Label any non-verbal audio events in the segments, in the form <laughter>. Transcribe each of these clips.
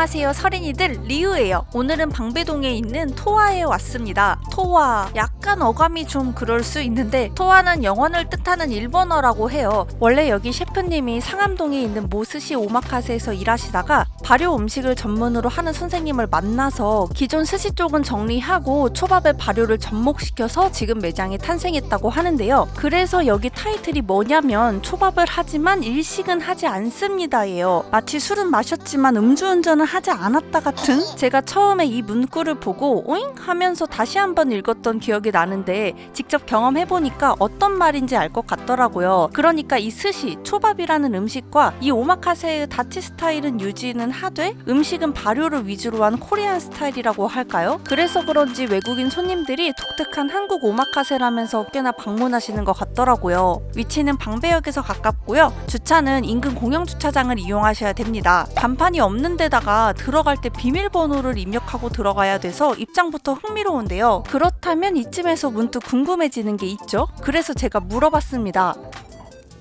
안녕하세요 서린이들 리우예요. 오늘은 방배동에 있는 토화에 왔습니다. 토화 약 간 어감이 좀 그럴 수 있는데 토화는 영원을 뜻하는 일본어라고 해요. 원래 여기 셰프님이 상암동에 있는 모스시 오마카세에서 일하시다가 발효 음식을 전문으로 하는 선생님을 만나서 기존 스시 쪽은 정리하고 초밥의 발효를 접목시켜서 지금 매장이 탄생했다고 하는데요. 그래서 여기 타이틀이 뭐냐면 초밥을 하지만 일식은 하지 않습니다예요. 마치 술은 마셨지만 음주운전을 하지 않았다 같은? 제가 처음에 이 문구를 보고 오잉 하면서 다시 한번 읽었던 기억이 나 는데 직접 경험해보니까 어떤 말인지 알 것 같더라고요 그러니까 이 스시 초밥이라는 음식과 이 오마카세의 다치 스타일은 유지는 하되 음식은 발효를 위주로 한 코리안 스타일이라고 할까요? 그래서 그런지 외국인 손님들이 독특한 한국 오마카세라면서 꽤나 방문하시는 것 같더라고요 위치는 방배역에서 가깝고요 주차는 인근 공영 주차장을 이용하셔야 됩니다 간판이 없는 데다가 들어갈 때 비밀번호를 입력하고 들어가야 돼서 입장부터 흥미로운데요 그렇다면 이쯤에서 문득 궁금해지는 게 있죠 그래서 제가 물어봤습니다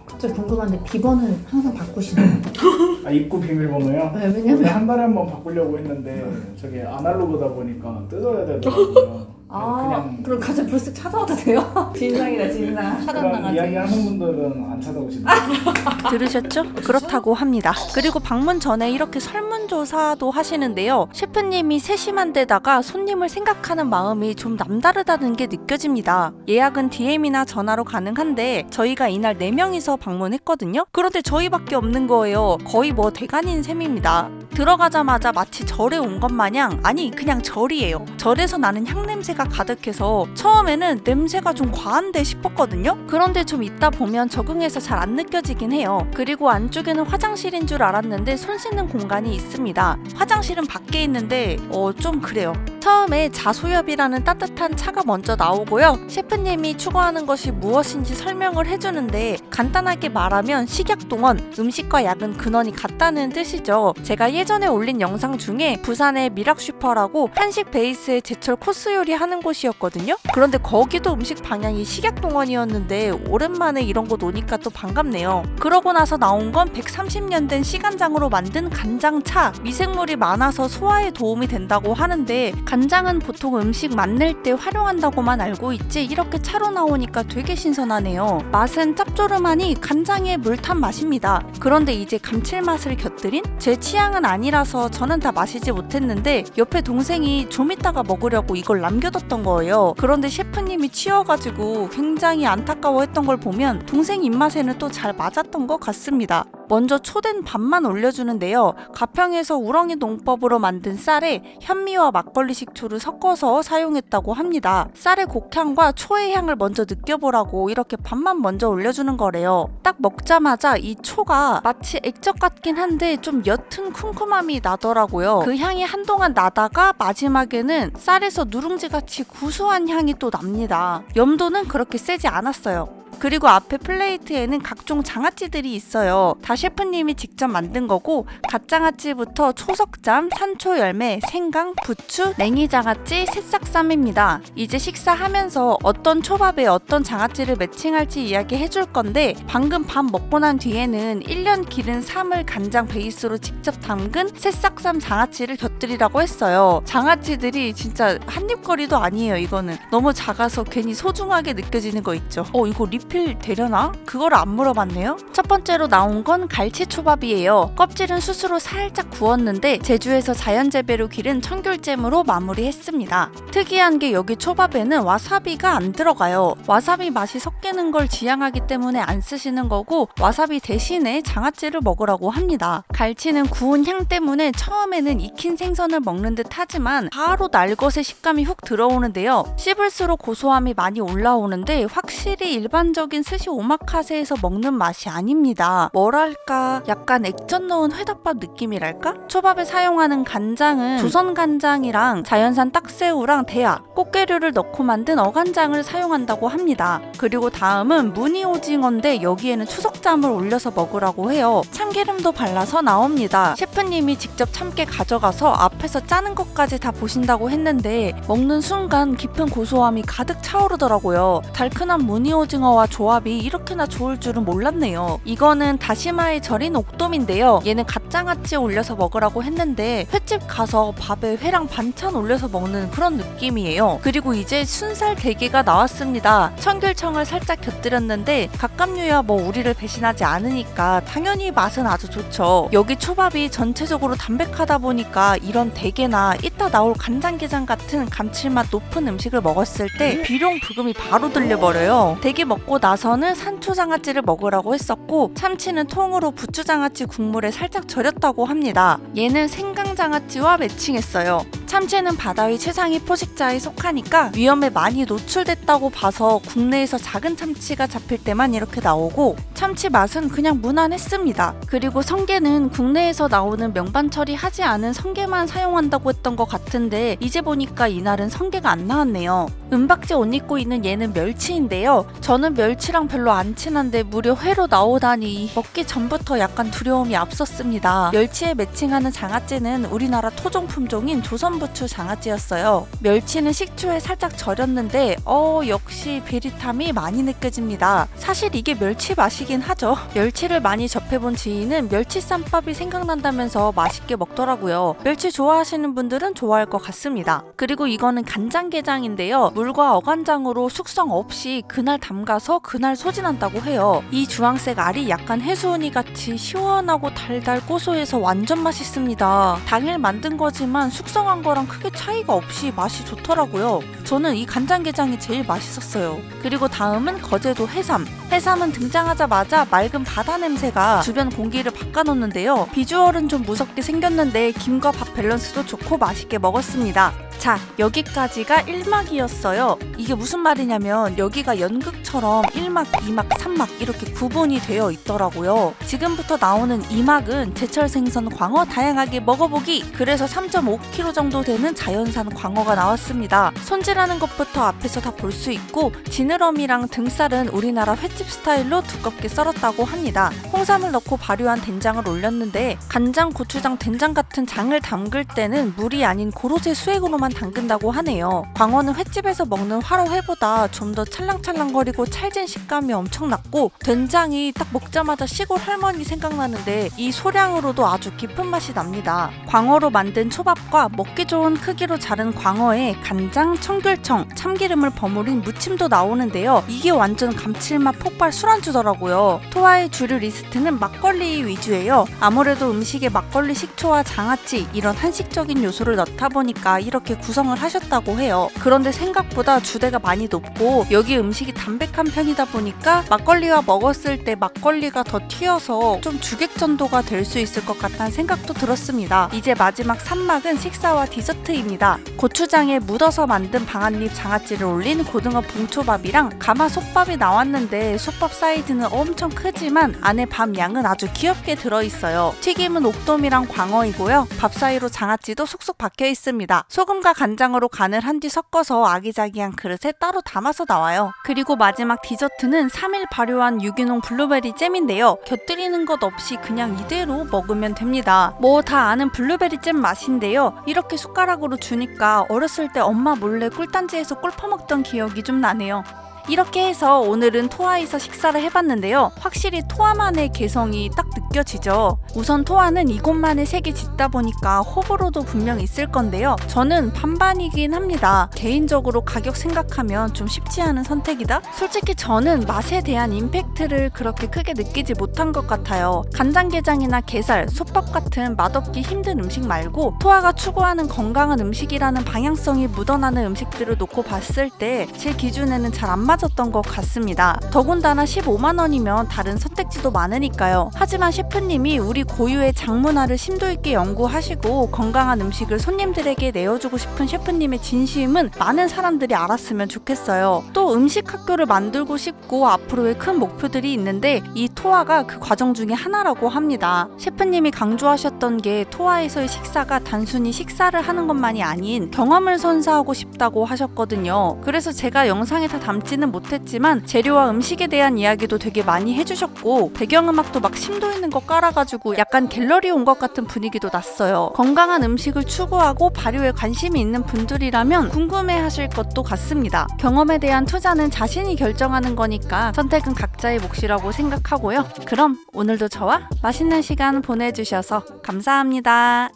갑자기 궁금한데 비번은 항상 바꾸시나요? <laughs> 아 입구 비밀번호요? 네, 왜냐면 한 달에 한 번 바꾸려고 했는데 저게 아날로그다 보니까 뜯어야 되더라고요. 아 그냥 그럼 갑자기 불쑥 찾아와도 돼요? <laughs> 진상이다 진상 <laughs> 그런 이야기 하는 분들은 안 찾아오시더라고요. <laughs> 들으셨죠? 그렇다고 합니다. 그리고 방문 전에 이렇게 설문조사도 하시는데요. 셰프님이 세심한 데다가 손님을 생각하는 마음이 좀 남다르다는 게 느껴집니다. 예약은 DM이나 전화로 가능한데 저희가 이날 4명이서 방문했거든요. 그런데 저희밖에 없는 거예요. 거의 뭐 대간인 셈입니다. 들어가자마자 마치 절에 온 것 마냥 아니 그냥 절이에요. 절에서 나는 향냄새가 가득해서 처음에는 냄새가 좀 과한데 싶었거든요. 그런데 좀 있다 보면 적응해서 잘 안 느껴지긴 해요. 그리고 안쪽에는 화장실인 줄 알았는데 손 씻는 공간이 있습니다. 화장실은 밖에 있는데 어 좀 그래요. 처음에 자소엽이라는 따뜻한 차가 먼저 나오고요. 셰프님이 추구하는 것이 무엇인지 설명을 해주는데 간단하게 말하면 식약동원, 음식과 약은 근원이 같다는 뜻이죠. 제가 예전에 올린 영상 중에 부산의 미락슈퍼라고 한식 베이스의 제철 코스 요리 하는 곳이었거든요. 그런데 거기도 음식 방향이 식약동원이었는데 오랜만에 이런 곳 오니까 또 반갑네요. 그러고 나서 나온 건 130년 된 시간장으로 만든 간장차. 미생물이 많아서 소화에 도움이 된다고 하는데 간장은 보통 음식 만들 때 활용한다고만 알고 있지 이렇게 차로 나오니까 되게 신선하네요. 맛은 짭조름하니 간장에 물탄 맛입니다. 그런데 이제 감칠맛을 곁들인 제 취향은 아니라서 저는 다 마시지 못했는데 옆에 동생이 좀 이따가 먹으려고 이걸 남겨뒀던 거예요. 그런데 셰프님이 치워가지고 굉장히 안타까워했던 걸 보면 동생 입맛에는 또 잘 맞았던 것 같습니다. 먼저 초된 밥만 올려주는데요. 가평에서 우렁이 농법으로 만든 쌀에 현미와 막걸리 식초를 섞어서 사용했다고 합니다. 쌀의 곡향과 초의 향을 먼저 느껴보라고 이렇게 밥만 먼저 올려주는 거래요. 딱 먹자마자 이 초가 마치 액젓 같긴 한데 좀 옅은 쿰쿰함이 나더라고요. 그 향이 한동안 나다가 마지막에는 쌀에서 누룽지 같이 구수한 향이 또 납니다. 염도는 그렇게 세지 않았어요. 그리고 앞에 플레이트에는 각종 장아찌들이 있어요. 다 셰프님이 직접 만든 거고 갓장아찌부터 초석잠, 산초 열매, 생강, 부추, 냉이장아찌, 새싹쌈입니다. 이제 식사하면서 어떤 초밥에 어떤 장아찌를 매칭할지 이야기해 줄 건데 방금 밥 먹고 난 뒤에는 1년 기른 쌈을 간장 베이스로 직접 담근 새싹쌈 장아찌를 곁들이라고 했어요. 장아찌들이 진짜 한입거리도 아니에요, 이거는. 너무 작아서 괜히 소중하게 느껴지는 거 있죠. 어, 이거 리필 되려나? 그걸 안 물어봤네요. 첫 번째로 나온 건 갈치 초밥이에요. 껍질은 스스로 살짝 구웠는데 제주에서 자연 재배로 기른 청귤잼으로 마무리했습니다. 특이한 게 여기 초밥에는 와사비가 안 들어가요. 와사비 맛이 섞이는 걸 지향하기 때문에 안 쓰시는 거고 와사비 대신에 장아찌를 먹으라고 합니다. 갈치는 구운 향 때문에 처음에는 익힌 생선을 먹는 듯 하지만 바로 날것의 식감이 훅 들어오는데요. 씹을수록 고소함이 많이 올라오는데 확실히 일반 적인 스시 오마카세에서 먹는 맛이 아닙니다. 뭐랄까 약간 액젓 넣은 회덮밥 느낌이랄까? 초밥에 사용하는 간장은 조선 간장이랑 자연산 딱새우랑 대하, 꽃게류를 넣고 만든 어간장을 사용한다고 합니다. 그리고 다음은 무늬 오징어인데 여기에는 추석잠을 올려서 먹으라고 해요. 참기름도 발라서 나옵니다. 셰프님이 직접 참깨 가져가서 앞에서 짜는 것까지 다 보신다고 했는데 먹는 순간 깊은 고소함이 가득 차오르더라고요. 달큰한 무늬 오징어 와 조합이 이렇게나 좋을 줄은 몰랐네요. 이거는 다시마에 절인 옥돔인데요. 얘는 갓장아찌 올려서 먹으라고 했는데 횟집 가서 밥에 회랑 반찬 올려서 먹는 그런 느낌이에요. 그리고 이제 순살 대게가 나왔습니다. 청귤청을 살짝 곁들였는데 갑각류야 뭐 우리를 배신하지 않으니까 당연히 맛은 아주 좋죠. 여기 초밥이 전체적으로 담백하다 보니까 이런 대게나 이따 나올 간장게장 같은 감칠맛 높은 음식을 먹었을 때 비룡 부금이 바로 들려버려요. 대게 먹고 나서는 산초장아찌를 먹으라고 했었고 참치는 통으로 부추장아찌 국물에 살짝 절였다고 합니다. 얘는 생강장아찌와 매칭했어요. 참치는 바다 위 최상위 포식자에 속하니까 위험에 많이 노출됐다고 봐서 국내에서 작은 참치가 잡힐 때만 이렇게 나오고 참치 맛은 그냥 무난했습니다. 그리고 성게는 국내에서 나오는 명반 처리하지 않은 성게만 사용한다고 했던 것 같은데 이제 보니까 이날은 성게가 안 나왔네요. 은박지 옷 입고 있는 얘는 멸치인데요. 저는 멸치랑 별로 안 친한데 무려 회로 나오다니 먹기 전부터 약간 두려움이 앞섰습니다. 멸치에 매칭하는 장아찌는 우리나라 토종 품종인 조선부추 장아찌였어요. 멸치는 식초에 살짝 절였는데 어 역시 비릿함이 많이 느껴집니다. 사실 이게 멸치 맛이긴 하죠. 멸치를 많이 접해본 지인은 멸치 쌈밥이 생각난다면서 맛있게 먹더라고요. 멸치 좋아하시는 분들은 좋아할 것 같습니다. 그리고 이거는 간장게장인데요. 물과 어간장으로 숙성 없이 그날 담가서 그날 소진한다고 해요. 이 주황색 알이 약간 해수우니 같이 시원하고 달달 고소해서 완전 맛있습니다. 당일 만든 거지만 숙성한 거랑 크게 차이가 없이 맛이 좋더라고요. 저는 이 간장게장이 제일 맛있었어요. 그리고 다음은 거제도 해삼. 해삼은 등장하자마자 맑은 바다 냄새가 주변 공기를 바꿔놓는데요. 비주얼은 좀 무섭게 생겼는데 김과 밥 밸런스도 좋고 맛있게 먹었습니다. 자, 여기까지가 1막이었어요. 이게 무슨 말이냐면 여기가 연극처럼 1막, 2막, 3막 이렇게 구분이 되어 있더라고요. 지금부터 나오는 2막은 제철 생선 광어 다양하게 먹어보기. 그래서 3.5kg 정도 되는 자연산 광어가 나왔습니다. 손질하는 것부터 앞에서 다 볼 수 있고 지느러미랑 등살은 우리나라 횟집 스타일로 두껍게 썰었다고 합니다. 홍삼을 넣고 발효한 된장을 올렸는데 간장, 고추장, 된장 같은 장을 담글 때는 물이 아닌 고로쇠 수액으로만 담근다고 하네요. 광어는 횟집에서 먹는 화로 회보다 좀 더 찰랑찰랑거리고 찰진 식감이 엄청났고 된장이 딱 먹자마자 시골 할머니 생각나는데 이 소량으로도 아주 깊은 맛이 납니다. 광어로 만든 초밥과 먹기 좋은 크기로 자른 광어에 간장, 청귤청, 참기름을 버무린 무침도 나오는데요. 이게 완전 감칠맛 폭발 술안주더라고요. 토와의 주류 리스트는 막걸리 위주예요. 아무래도 음식에 막걸리 식초와 장아찌 이런 한식적인 요소를 넣다 보니까 이렇게 구성을 하셨다고 해요. 그런데 생각보다 주대가 많이 높고 여기 음식이 담백한 편이다 보니까 막걸리와 먹었을 때 막걸리가 더 튀어서 좀 주객전도가 될 수 있을 것 같다는 생각도 들었습니다. 이제 마지막 산막은 식사와 디저트입니다. 고추장에 묻어서 만든 방앗잎 장아찌를 올린 고등어 봉초밥이랑 가마 솥밥이 나왔는데 솥밥 사이즈는 엄청 크지만 안에 밥 양은 아주 귀엽게 들어있어요. 튀김은 옥돔이랑 광어이고요. 밥 사이로 장아찌도 쏙쏙 박혀 있습니다. 소금과 간장으로 간을 한 뒤 섞어서 아기자기한 그릇에 따로 담아서 나와요. 그리고 마지막 디저트는 3일 발효한 유기농 블루베리 잼인데요. 곁들이는 것 없이 그냥 이대로 먹으면 됩니다. 뭐 다 아는 블루베리 잼 맛인데요. 이렇게 숟가락으로 주니까 어렸을 때 엄마 몰래 꿀단지에서 꿀 퍼먹던 기억이 좀 나네요. 이렇게 해서 오늘은 토아에서 식사를 해봤는데요. 확실히 토아만의 개성이 딱 느껴 지죠. 우선 토아는 이곳만의 색이 짙다 보니까 호불호도 분명 있을 건데요. 저는 반반이긴 합니다. 개인적으로 가격 생각하면 좀 쉽지 않은 선택이다? 솔직히 저는 맛에 대한 임팩트를 그렇게 크게 느끼지 못한 것 같아요. 간장게장이나 게살, 솥밥 같은 맛없기 힘든 음식 말고 토아가 추구하는 건강한 음식이라는 방향성이 묻어나는 음식들을 놓고 봤을 때 제 기준에는 잘 안 맞았던 것 같습니다. 더군다나 15만 원이면 다른 선택지도 많으니까요. 하지만 셰프님이 우리 고유의 장문화를 심도 있게 연구하시고 건강한 음식을 손님들에게 내어주고 싶은 셰프님의 진심은 많은 사람들이 알았으면 좋겠어요. 또 음식 학교를 만들고 싶고 앞으로의 큰 목표들이 있는데 이 토아가 그 과정 중에 하나라고 합니다. 셰프님이 강조하셨던 게 토아에서의 식사가 단순히 식사를 하는 것만이 아닌 경험을 선사하고 싶다고 하셨거든요. 그래서 제가 영상에 다 담지는 못했지만 재료와 음식에 대한 이야기도 되게 많이 해주셨고 배경음악도 막 심도 있는 거 깔아가지고 약간 갤러리 온 것 같은 분위기도 났어요. 건강한 음식을 추구하고 발효에 관심이 있는 분들이라면 궁금해하실 것도 같습니다. 경험에 대한 투자는 자신이 결정하는 거니까 선택은 각자의 몫이라고 생각하고요. 그럼 오늘도 저와 맛있는 시간 보내주셔서 감사합니다.